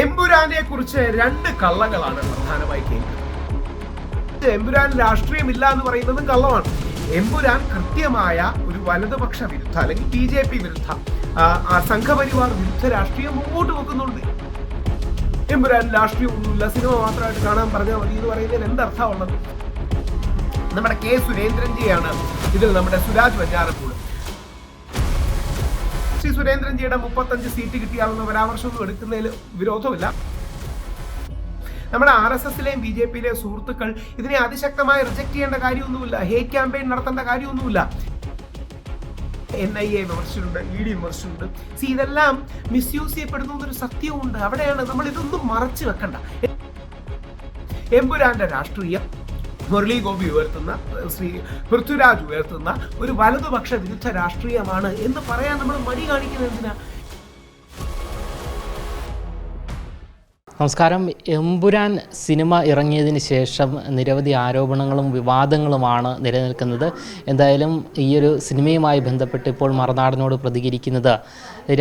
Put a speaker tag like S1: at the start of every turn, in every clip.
S1: എമ്പുരാനെ കുറിച്ച് രണ്ട് കള്ളങ്ങളാണ് പ്രധാനമായി കേൾക്കുന്നത്. എമ്പുരാൻ രാഷ്ട്രീയമില്ല എന്ന് പറയുന്നതും കള്ളമാണ്. എമ്പുരാൻ കൃത്യമായ ഒരു വലതുപക്ഷ വിരുദ്ധ അല്ലെങ്കിൽ ബി ജെ പി വിരുദ്ധ സംഘപരിവാർ വിരുദ്ധ രാഷ്ട്രീയം മുമ്പോട്ട് വെക്കുന്നുണ്ട്. എമ്പുരാൻ രാഷ്ട്രീയം ഒന്നുമില്ല സിനിമ മാത്രമായിട്ട് കാണാൻ പറഞ്ഞാൽ മതി എന്ന് പറയുന്നതിന് എന്തർത്ഥമുള്ളത് നമ്മുടെ കെ സുരേന്ദ്രൻജിയാണ് ഇതിൽ നമ്മുടെ സുരാജ് വഞ്ഞാറപ്പൂട് ശ്രീ സുരേന്ദ്രൻജിയുടെ മുപ്പത്തഞ്ച് സീറ്റ് കിട്ടിയാണെന്ന പരാമർശമൊന്നും എടുക്കുന്നതിൽ വിരോധമില്ല. നമ്മുടെ ആർ എസ് എസിലെയും ബി ജെ പിയിലെയും സുഹൃത്തുക്കൾ ഇതിനെ അതിശക്തമായി റിജക്ട് ചെയ്യേണ്ട കാര്യമൊന്നുമില്ല. ഹേറ്റ് ക്യാമ്പയിൻ നടത്തേണ്ട കാര്യമൊന്നുമില്ല. എൻ ഐ എ വിമർശിച്ചിട്ടുണ്ട് ഇ ഡി വിമർശിച്ചിട്ടുണ്ട് സി ഇതെല്ലാം മിസ്യൂസ് ചെയ്യപ്പെടുന്നു എന്നൊരു സത്യവുമുണ്ട്. അവിടെയാണ് നമ്മൾ ഇതൊന്നും മറച്ചു വെക്കണ്ട. എമ്പുരാന്റെ രാഷ്ട്രീയം. മുരളി ഗോപി ഉയർത്തുന്ന ശ്രീ പൃഥ്വിരാജ് ഉയർത്തുന്ന ഒരു വലതുപക്ഷ വിരുദ്ധ രാഷ്ട്രീയമാണ് എന്ന് പറയാൻ നമ്മൾ മടി കാണിക്കുന്നത് എന്തിനാ?
S2: നമസ്കാരം. എമ്പുരാൻ സിനിമ ഇറങ്ങിയതിന് ശേഷം നിരവധി ആരോപണങ്ങളും വിവാദങ്ങളുമാണ് നിലനിൽക്കുന്നത്. എന്തായാലും ഈയൊരു സിനിമയുമായി ബന്ധപ്പെട്ട് ഇപ്പോൾ മറുനാടനോട് പ്രതികരിക്കുന്നത്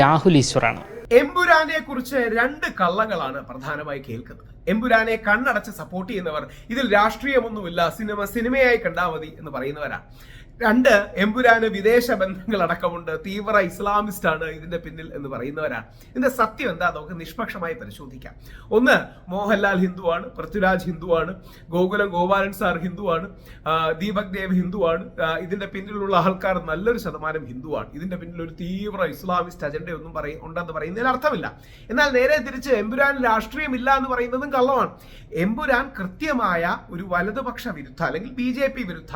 S2: രാഹുൽ ഈശ്വറാണ്.
S1: എമ്പുരാനെ കുറിച്ച് രണ്ട് കള്ളങ്ങളാണ് പ്രധാനമായി കേൾക്കുന്നത്. എമ്പുരാനെ കണ്ണടച്ച് സപ്പോർട്ട് ചെയ്യുന്നവർ ഇതിൽ രാഷ്ട്രീയമൊന്നുമില്ല സിനിമ സിനിമയായി കണ്ടാൽ മതി എന്ന് പറയുന്നവരാണ് രണ്ട് എമ്പുരാന് വിദേശ ബന്ധങ്ങൾ അടക്കമുണ്ട് തീവ്ര ഇസ്ലാമിസ്റ്റ് ആണ് ഇതിന്റെ പിന്നിൽ എന്ന് പറയുന്നവരാണ്. ഇതിന്റെ സത്യം എന്താ? നമുക്ക് നിഷ്പക്ഷമായി പരിശോധിക്കാം. ഒന്ന് മോഹൻലാൽ ഹിന്ദുവാണ് പൃഥ്വിരാജ് ഹിന്ദുവാണ് ഗോകുലം ഗോപാലൻ സാർ ഹിന്ദുവാണ് ദീപക് ദേവ് ഹിന്ദുവാണ് ഇതിന്റെ പിന്നിലുള്ള ആൾക്കാർ നല്ലൊരു ശതമാനം ഹിന്ദുവാണ്. ഇതിന്റെ പിന്നിൽ ഒരു തീവ്ര ഇസ്ലാമിസ്റ്റ് അജണ്ടയൊന്നും പറയും ഉണ്ടെന്ന് പറയുന്നതിൽ അർത്ഥമില്ല. എന്നാൽ നേരെ തിരിച്ച് എമ്പുരാൻ രാഷ്ട്രീയമില്ല എന്ന് പറയുന്നതും കള്ളമാണ്. എമ്പുരാൻ കൃത്യമായ ഒരു വലതുപക്ഷ വിരുദ്ധ അല്ലെങ്കിൽ ബി ജെ പി വിരുദ്ധ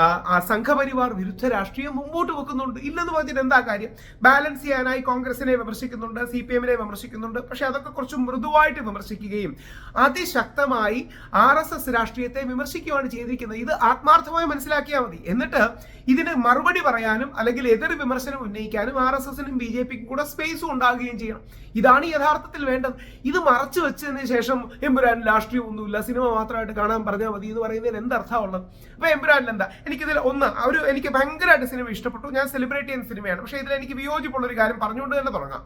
S1: ആ സംഘപരിവാർ വിരുദ്ധ രാഷ്ട്രീയം മുമ്പോട്ട് വെക്കുന്നുണ്ട്. ഇല്ലെന്ന് പറഞ്ഞിട്ട് എന്താ കാര്യം? ബാലൻസ് ചെയ്യാനായി കോൺഗ്രസിനെ വിമർശിക്കുന്നുണ്ട് സി പി എമ്മിനെ വിമർശിക്കുന്നുണ്ട്. പക്ഷെ അതൊക്കെ കുറച്ച് മൃദുവായിട്ട് വിമർശിക്കുകയും അതിശക്തമായി ആർ എസ് എസ് രാഷ്ട്രീയത്തെ വിമർശിക്കുകയാണ് ചെയ്തിരിക്കുന്നത്. ഇത് ആത്മാർത്ഥമായി മനസ്സിലാക്കിയാൽ മതി. എന്നിട്ട് ഇതിന് മറുപടി പറയാനും അല്ലെങ്കിൽ എതിർ വിമർശനം ഉന്നയിക്കാനും ആർ എസ് എസിനും ബി ജെ പിക്കും കൂടെ സ്പേസും ഉണ്ടാകുകയും ചെയ്യണം. ഇതാണ് യഥാർത്ഥത്തിൽ വേണ്ടത്. ഇത് മറച്ചു വെച്ചതിന് ശേഷം എമ്പുരാൻ രാഷ്ട്രീയം ഒന്നുമില്ല സിനിമ മാത്രമായിട്ട് കാണാൻ പറഞ്ഞാൽ മതി എന്ന് പറയുന്നതിന് എന്തർത്ഥമുള്ളത് അപ്പൊ എമ്പുരാനിൽ എന്താ എനിക്കിതിൽ ഒന്ന് ഒരു എനിക്ക് ഭയങ്കരമായിട്ട് സിനിമ ഇഷ്ടപ്പെട്ടു. ഞാൻ സെലിബ്രേറ്റ് ചെയ്യുന്ന സിനിമയാണ് പക്ഷേ ഇതിൽ എനിക്ക് വിയോജിപ്പുള്ള ഒരു കാര്യം പറഞ്ഞുകൊണ്ട് തന്നെ തുടങ്ങാം.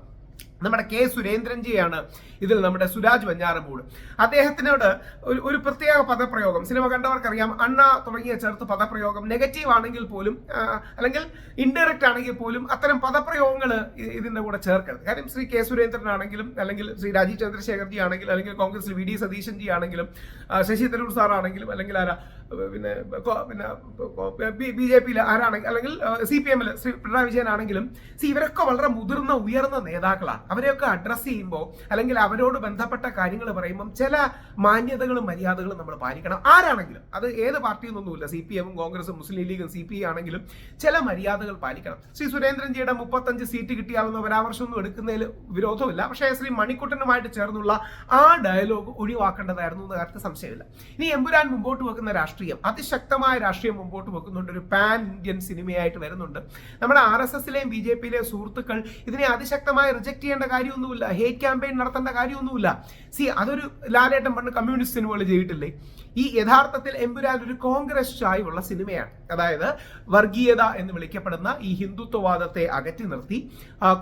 S1: നമ്മുടെ കെ സുരേന്ദ്രൻജിയാണ് ഇതിൽ നമ്മുടെ സുരാജ് വഞ്ഞാറമൂട് അദ്ദേഹത്തിനോട് ഒരു ഒരു പ്രത്യേക പദപ്രയോഗം. സിനിമ കണ്ടവർക്കറിയാം അണ്ണ തുടങ്ങിയ ചേർത്ത് പദപ്രയോഗം നെഗറ്റീവ് ആണെങ്കിൽ പോലും അല്ലെങ്കിൽ ഇൻഡയറക്റ്റ് ആണെങ്കിൽ പോലും അത്തരം പദപ്രയോഗങ്ങൾ ഇതിന്റെ കൂടെ ചേർക്കരുത്. കാര്യം ശ്രീ കെ സുരേന്ദ്രൻ ആണെങ്കിലും അല്ലെങ്കിൽ ശ്രീ രാജീവ് ചന്ദ്രശേഖർജി ആണെങ്കിലും അല്ലെങ്കിൽ Congress V D Satheesan ji ആണെങ്കിലും ശശി തരൂർ സാർ ആണെങ്കിലും അല്ലെങ്കിൽ ആരാ പിന്നെ പിന്നെ ബി ജെ പിയിൽ ആരാണെങ്കിൽ അല്ലെങ്കിൽ സി പി എമ്മിൽ ശ്രീ പിണറായി വിജയൻ ആണെങ്കിലും സി ഇവരൊക്കെ വളരെ മുതിർന്ന ഉയർന്ന നേതാക്കളാണ് അവരെയൊക്കെ അഡ്രസ്സ് ചെയ്യുമ്പോൾ അല്ലെങ്കിൽ അവരോട് ബന്ധപ്പെട്ട കാര്യങ്ങൾ പറയുമ്പം ചില മാന്യതകളും മര്യാദകളും നമ്മൾ പാലിക്കണം. ആരാണെങ്കിലും അത് ഏത് പാർട്ടിയൊന്നൊന്നുമില്ല സി പി എമ്മും കോൺഗ്രസും മുസ്ലിം ലീഗും സി പി ആണെങ്കിലും ചില മര്യാദകൾ പാലിക്കണം. ശ്രീ സുരേന്ദ്രൻജിയുടെ മുപ്പത്തഞ്ച് സീറ്റ് കിട്ടിയാലൊന്നും പരാമർശമൊന്നും എടുക്കുന്നതിൽ വിരോധമില്ല. പക്ഷേ ശ്രീ മണിക്കുട്ടനുമായിട്ട് ചേർന്നുള്ള ആ ഡയലോഗ് ഒഴിവാക്കേണ്ടതായിരുന്നു എന്ന കാര്യത്തിൽ സംശയമില്ല. ഇനി എമ്പുരാൻ മുമ്പോട്ട് വെക്കുന്ന രാഷ്ട്രീയം അതിശക്തമായ രാഷ്ട്രീയം മുമ്പോട്ട് വെക്കുന്നുണ്ട്. ഒരു പാൻ ഇന്ത്യൻ സിനിമയായിട്ട് വരുന്നുണ്ട്. നമ്മുടെ ആർ എസ് എസിലെയും ബി ജെ പിയിലെയും സുഹൃത്തുക്കൾ ഇതിനെ അതിശക്തമായി റിജക്ട് ചെയ്യേണ്ട കാര്യമൊന്നുമില്ല. ഹേറ്റ് ക്യാമ്പയിൻ നടത്തേണ്ട കാര്യമൊന്നുമില്ല. സി അതൊരു ലാലേട്ടൻ പണ്ട് കമ്മ്യൂണിസ്റ്റ് സിനിമകൾ ചെയ്തിട്ടില്ലേ? ഈ യഥാർത്ഥത്തിൽ എമ്പുരാൻ ഒരു കോൺഗ്രസ് ചായ്വുള്ള സിനിമയാണ് അതായത് വർഗീയത എന്ന് വിളിക്കപ്പെടുന്ന ഈ ഹിന്ദുത്വവാദത്തെ അകറ്റി നിർത്തി.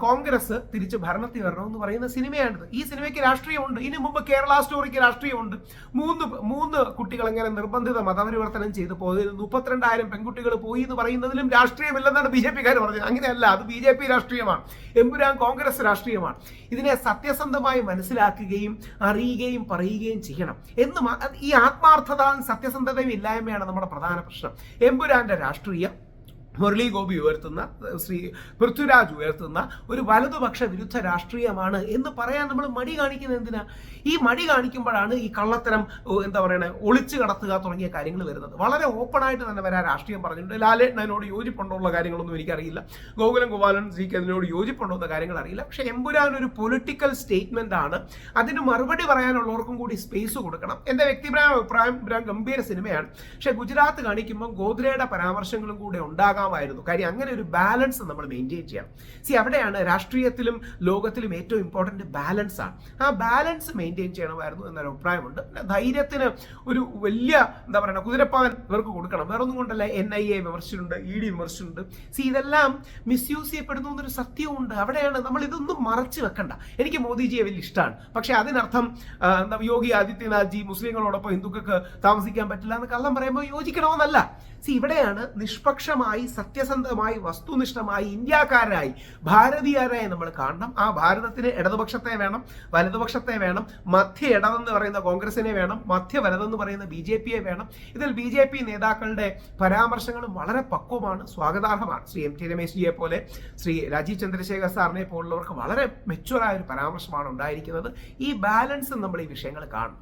S1: കോൺഗ്രസ് തിരിച്ച് ഭരണത്തിൽ എന്ന് പറയുന്ന സിനിമയാണിത്. ഈ സിനിമയ്ക്ക് രാഷ്ട്രീയമുണ്ട്. ഇനി മുമ്പ് കേരള സ്റ്റോറിക്ക് രാഷ്ട്രീയമുണ്ട്. മൂന്ന് മൂന്ന് കുട്ടികൾ ഇങ്ങനെ നിർബന്ധിത മതപരിവർത്തനം ചെയ്തു പോയത് മുപ്പത്തിരണ്ടായിരം പെൺകുട്ടികൾ പോയി എന്ന് പറയുന്നതിലും രാഷ്ട്രീയമില്ലെന്നാണ് ബി ജെ പിക്കാർ പറഞ്ഞത്. അങ്ങനെയല്ല അത് ബി ജെ പി രാഷ്ട്രീയമാണ്. എമ്പുരാൻ കോൺഗ്രസ് രാഷ്ട്രീയമാണ്. ഇതിനെ സത്യസന്ധമായി മനസ്സിലാക്കുകയും അറിയുകയും പറയുകയും ചെയ്യണം. എന്ന് ഈ ആത്മാർത്ഥത സത്യസന്ധതയും ഇല്ലായ്മയാണ് നമ്മുടെ പ്രധാന പ്രശ്നം. എമ്പുരാന്റെ രാഷ്ട്രീയം മുരളി ഗോപി ഉയർത്തുന്ന ശ്രീ പൃഥ്വിരാജ് ഉയർത്തുന്ന ഒരു വലതുപക്ഷ വിരുദ്ധ രാഷ്ട്രീയമാണ് എന്ന് പറയാൻ നമ്മൾ മടി കാണിക്കുന്നത് എന്തിനാ? ഈ മടി കാണിക്കുമ്പോഴാണ് ഈ കള്ളത്തരം എന്താ പറയണേ ഒളിച്ചു കടത്തുക തുടങ്ങിയ കാര്യങ്ങൾ വരുന്നത്. വളരെ ഓപ്പൺ ആയിട്ട് തന്നെ വരാൻ രാഷ്ട്രീയം പറഞ്ഞിട്ടുണ്ട്. ലാലേട്ടൻ അതിനോട് യോജിപ്പുണ്ടോ ഉള്ള കാര്യങ്ങളൊന്നും എനിക്കറിയില്ല. ഗോകുലം ഗോപാലൻ ജിക്ക് അതിനോട് യോജിപ്പുണ്ടോ എന്ന കാര്യങ്ങൾ അറിയില്ല. പക്ഷേ എമ്പുരാൻ ഒരു പൊളിറ്റിക്കൽ സ്റ്റേറ്റ്മെന്റ് ആണ്. അതിന് മറുപടി പറയാനുള്ളവർക്കും കൂടി സ്പേസ് കൊടുക്കണം. എന്റെ വ്യക്തിപരമായ അഭിപ്രായം ഗംഭീര സിനിമയാണ്. പക്ഷേ ഗുജറാത്ത് കാണിക്കുമ്പോൾ ഗോദ്രയുടെ പരാമർശങ്ങളും കൂടെ ഉണ്ടാകാം ആകാമായിരുന്നു കാര്യം അങ്ങനെ ഒരു ബാലൻസ് നമ്മൾ മെയിന്റെയിൻ ചെയ്യണം. സി അവിടെയാണ് രാഷ്ട്രീയത്തിലും ലോകത്തിലും ഏറ്റവും ഇമ്പോർട്ടന്റ് ബാലൻസ് ആണ്. ആ ബാലൻസ് മെയിന്റെയിൻ ചെയ്യണമായിരുന്നു എന്നൊരു അഭിപ്രായമുണ്ട്. പിന്നെ ധൈര്യത്തിന് ഒരു വലിയ എന്താ പറയുക കുതിരപ്പാൻ ഇവർക്ക് കൊടുക്കണം. വേറെ ഒന്നും കൊണ്ടല്ല എൻ ഐ എ വിമർശിച്ചിട്ടുണ്ട് ഇ ഡി വിമർശിച്ചിട്ടുണ്ട്. സി ഇതെല്ലാം മിസ്യൂസ് ചെയ്യപ്പെടുന്നു എന്നൊരു സത്യമുണ്ട് അവിടെയാണ് നമ്മൾ ഇതൊന്നും മറച്ചു വെക്കണ്ട. എനിക്ക് മോദിജിയെ വലിയ ഇഷ്ടമാണ് പക്ഷേ അതിനർത്ഥം എന്താ യോഗി ആദിത്യനാഥ് ജി മുസ്ലിങ്ങളോടൊപ്പം ഹിന്ദുക്കൾക്ക് താമസിക്കാൻ പറ്റില്ല എന്ന് കള്ളം പറയുമ്പോൾ യോജിക്കണമെന്നല്ല. സി ഇവിടെയാണ് നിഷ്പക്ഷമായി സത്യസന്ധമായി വസ്തുനിഷ്ഠമായി ഇന്ത്യക്കാരായി ഭാരതീയരായി നമ്മൾ കാണണം. ആ ഭാരതത്തിന് ഇടതുപക്ഷത്തെ വേണം വലതുപക്ഷത്തെ വേണം മധ്യ ഇടതെന്ന് പറയുന്ന കോൺഗ്രസിനെ വേണം മധ്യ വലതെന്ന് പറയുന്ന ബി ജെ പിയെ വേണം. ഇതിൽ ബി ജെ പി നേതാക്കളുടെ പരാമർശങ്ങളും വളരെ പക്വമാണ് സ്വാഗതാർഹമാണ്. ശ്രീ എം ടി രമേശ് ജിയെ പോലെ ശ്രീ രാജീവ് ചന്ദ്രശേഖർ സാറിനെ പോലുള്ളവർക്ക് വളരെ മെച്ചുവറായ ഒരു പരാമർശമാണ് ഉണ്ടായിരിക്കുന്നത്. ഈ ബാലൻസ് നമ്മൾ ഈ വിഷയങ്ങൾ കാണണം.